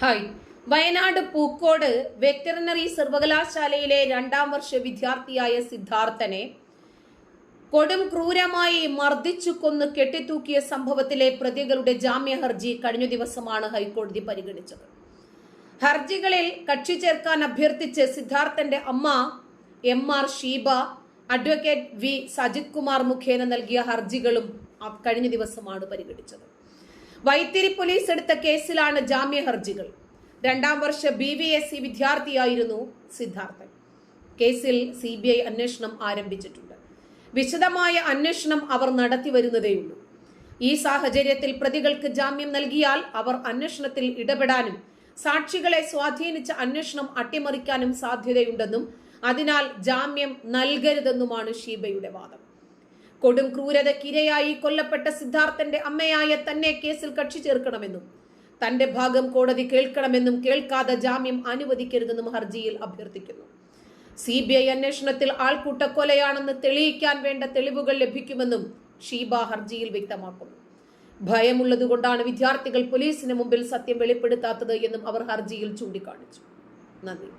Hi. Wayanad Pookode veterinary സർവകലാശാലയിലെ രണ്ടാം വർഷ വിദ്യാർത്ഥിയായ സിദ്ധാർത്ഥനെ കൊടും ക്രൂരമായി മർദ്ദിച്ചു കൊന്ന് കെട്ടിത്തൂക്കിയ സംഭവത്തിലെ പ്രതികളുടെ ജാമ്യ ഹർജി കഴിഞ്ഞ ദിവസമാണ് ഹൈക്കോടതി പരിഗണിച്ചത്. ഹർജികളിൽ കക്ഷി ചേർക്കാൻ അഭ്യർത്ഥിച്ച് സിദ്ധാർത്ഥന്റെ അമ്മ M R Sheeba advocate V Sajith Kumar മുഖേന നൽകിയ ഹർജികളും കഴിഞ്ഞ ദിവസമാണ് പരിഗണിച്ചത്. വൈത്തിരി പോലീസ് എടുത്ത കേസിലാണ് ജാമ്യ ഹർജികൾ രണ്ടാം വർഷ ബി വി എസ് സി വിദ്യാർത്ഥിയായിരുന്നു സിദ്ധാർത്ഥൻ. കേസിൽ സി ബി ഐ അന്വേഷണം ആരംഭിച്ചിട്ടുണ്ട്. വിശദമായ അന്വേഷണം അവർ നടത്തി വരുന്നതേയുള്ളൂ. ഈ സാഹചര്യത്തിൽ പ്രതികൾക്ക് ജാമ്യം നൽകിയാൽ അവർ അന്വേഷണത്തിൽ ഇടപെടാനും സാക്ഷികളെ സ്വാധീനിച്ച അന്വേഷണം അട്ടിമറിക്കാനും സാധ്യതയുണ്ടെന്നും അതിനാൽ ജാമ്യം നൽകരുതെന്നുമാണ് ഷീബയുടെ വാദം. കൊടും ക്രൂരതക്കിരയായി കൊല്ലപ്പെട്ട സിദ്ധാർത്ഥന്റെ അമ്മയായ തന്നെ കേസിൽ കക്ഷി ചേർക്കണമെന്നും തന്റെ ഭാഗം കോടതി കേൾക്കണമെന്നും കേൾക്കാതെ ജാമ്യം അനുവദിക്കരുതെന്നും ഹർജിയിൽ അഭ്യർത്ഥിക്കുന്നു. സി ബി ഐ അന്വേഷണത്തിൽ ആൾക്കൂട്ട കൊലയാണെന്ന് തെളിയിക്കാൻ വേണ്ട തെളിവുകൾ ലഭിക്കുമെന്നും ഷീബ ഹർജിയിൽ വ്യക്തമാക്കുന്നു. ഭയമുള്ളതുകൊണ്ടാണ് വിദ്യാർത്ഥികൾ പോലീസിന് മുമ്പിൽ സത്യം വെളിപ്പെടുത്താത്തത് എന്നും അവർ ഹർജിയിൽ ചൂണ്ടിക്കാണിച്ചു. നന്ദി.